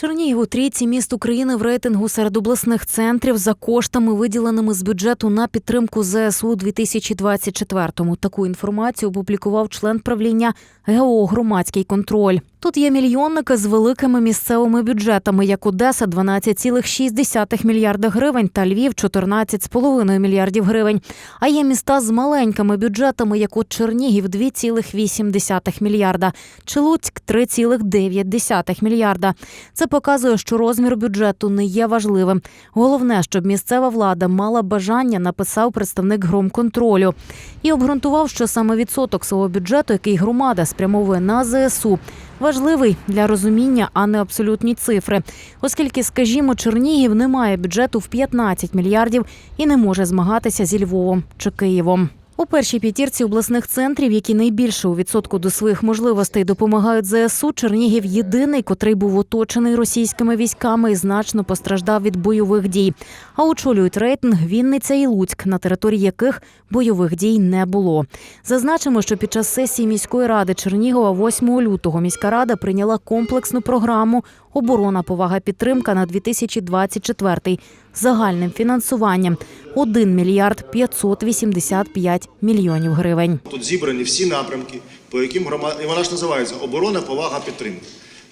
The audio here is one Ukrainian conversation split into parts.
Чернігів у трійці міст України в рейтингу серед обласних центрів за коштами, виділеними з бюджету на підтримку ЗСУ у 2024-му. Таку інформацію опублікував член правління ГО «Громадський контроль». Тут є мільйонники з великими місцевими бюджетами, як Одеса 12,6 мільярда гривень та Львів 14,5 мільярдів гривень. А є міста з маленькими бюджетами, як от Чернігів 2,8 мільярда, чи Луцьк 3,9 мільярда. Це показує, що розмір бюджету не є важливим. Головне, щоб місцева влада мала бажання, написав представник громконтролю. І обґрунтував, що саме відсоток свого бюджету, який громада спрямовує на ЗСУ, важливий для розуміння, а не абсолютні цифри. Оскільки, скажімо, Чернігів не має бюджету в 15 мільярдів і не може змагатися зі Львовом чи Києвом. У першій п'ятірці обласних центрів, які найбільше у відсотку до своїх можливостей допомагають ЗСУ, Чернігів єдиний, котрий був оточений російськими військами і значно постраждав від бойових дій. А очолюють рейтинг Вінниця і Луцьк, на території яких бойових дій не було. Зазначимо, що під час сесії міської ради Чернігова 8 лютого міська рада прийняла комплексну програму Оборона, повага, підтримка на 2024 загальним фінансуванням 1 мільярд 585 мільйонів гривень. Тут зібрані всі напрямки, по яким громада, і вона ж називається оборона, повага, підтримка.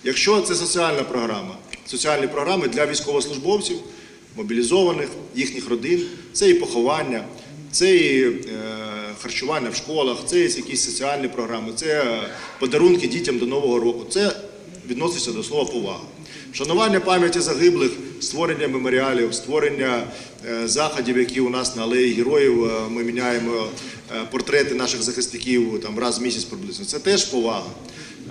Якщо це соціальна програма, соціальні програми для військовослужбовців, мобілізованих, їхніх родин, це і поховання, це і е, харчування в школах, це і якісь соціальні програми, це е, подарунки дітям до Нового року. Це відноситься до слова повага. Вшанування пам'яті загиблих, створення меморіалів, створення заходів, які у нас на алеї героїв. е, Ми міняємо е, портрети наших захисників там раз в місяць приблизно. Це теж повага.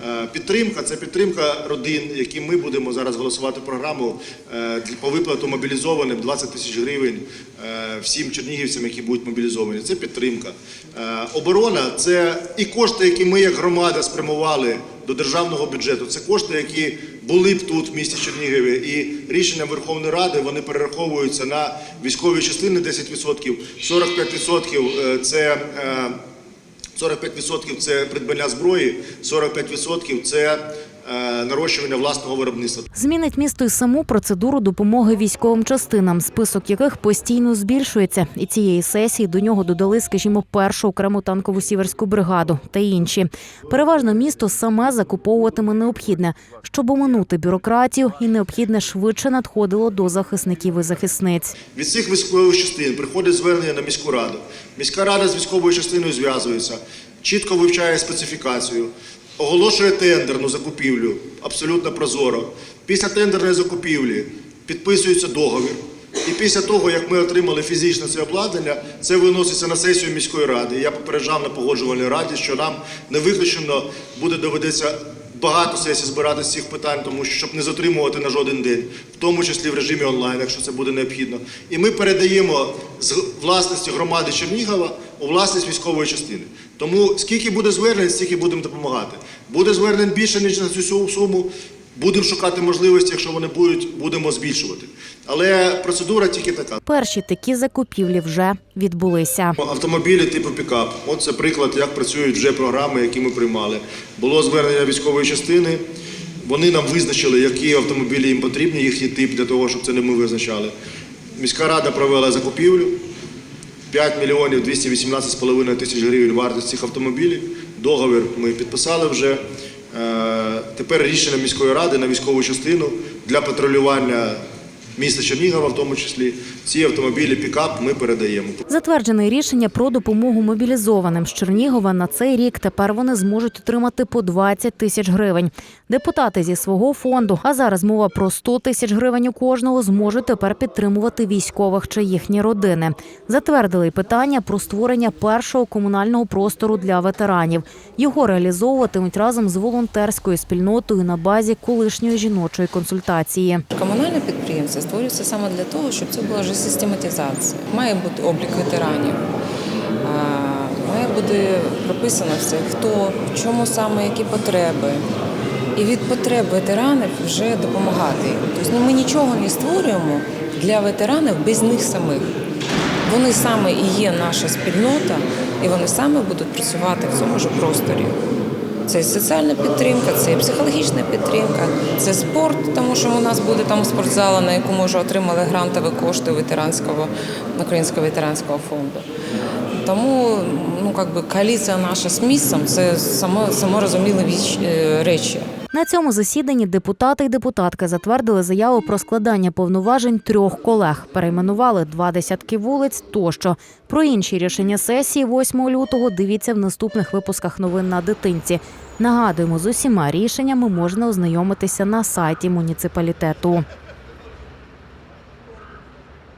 Е, Підтримка це підтримка родин, які ми будемо зараз голосувати програму е, по виплату мобілізованим 20 тисяч гривень е, всім чернігівцям, які будуть мобілізовані. Це підтримка. Е, Оборона це і кошти, які ми як громада спрямували до державного бюджету. Це кошти, які були б тут в місті Чернігові, і рішення Верховної Ради вони перераховуються на військові частини 10%, 45% е, це. е, 45% це придбання зброї, 45% це е, нарощування власного виробництва. Змінить місто й саму процедуру допомоги військовим частинам, список яких постійно збільшується. І цієї сесії до нього додали, скажімо, першу окрему танкову сіверську бригаду та інші. Переважно місто саме закуповуватиме необхідне, щоб оминути бюрократію і необхідне швидше надходило до захисників і захисниць. Від цих військових частин приходить звернення на міську раду. Міська рада з військовою частиною зв'язується, чітко вивчає специфікацію, оголошує тендерну закупівлю абсолютно прозоро. Після тендерної закупівлі підписується договір. І після того, як ми отримали фізичне це обладнання, це виноситься на сесію міської ради. Я попереджав на погоджувальній раді, що нам не виключено буде доведеться багато сесій збирати з цих питань, тому що щоб не затримувати на жоден день, в тому числі в режимі онлайн, якщо це буде необхідно. І ми передаємо з власності громади Чернігова у власність військової частини. Тому скільки буде звернень, стільки будемо допомагати. Буде звернень більше ніж на цю суму. Будемо шукати можливості, якщо вони будуть, будемо збільшувати. Але процедура тільки така. Перші такі закупівлі вже відбулися. Автомобілі типу пікап. От це приклад, як працюють вже програми, які ми приймали. Було звернення військової частини. Вони нам визначили, які автомобілі їм потрібні, їхній тип для того, щоб це не ми визначали. Міська рада провела закупівлю. 5 мільйонів 218,5 тисяч гривень вартість цих автомобілів. Договір ми підписали вже. Е, Тепер рішення міської ради на військову частину для патрулювання міста Чернігова, в тому числі ці автомобілі пікап ми передаємо. Затверджене рішення про допомогу мобілізованим з Чернігова на цей рік. Тепер вони зможуть отримати по 20 тисяч гривень. Депутати зі свого фонду, а зараз мова про 100 тисяч гривень у кожного, зможуть тепер підтримувати військових чи їхні родини. Затвердили й питання про створення першого комунального простору для ветеранів. Його реалізовуватимуть разом з волонтерською спільнотою на базі колишньої жіночої консультації. Комунальне підприємство створюється саме для того, щоб це була вже систематизація. Має бути облік ветеранів, має бути прописано все, хто, в чому саме, які потреби. І від потреб ветеранів вже допомагати. Тобто ну, ми нічого не створюємо для ветеранів без них самих. Вони саме і є наша спільнота, і вони саме будуть працювати в цьому ж просторі. Це і соціальна підтримка, це і психологічна підтримка, це спорт, тому що у нас буде там спортзала, на яку ми вже отримали грантові кошти ветеранського Українського ветеранського фонду. Тому ну, би, коаліція наша з місцем це само, саморозумілі віч- е, речі. На цьому засіданні депутати і депутатки затвердили заяву про складання повноважень трьох колег, перейменували два десятки вулиць тощо. Про інші рішення сесії 8 лютого дивіться в наступних випусках новин на дитинці. Нагадуємо, з усіма рішеннями можна ознайомитися на сайті муніципалітету.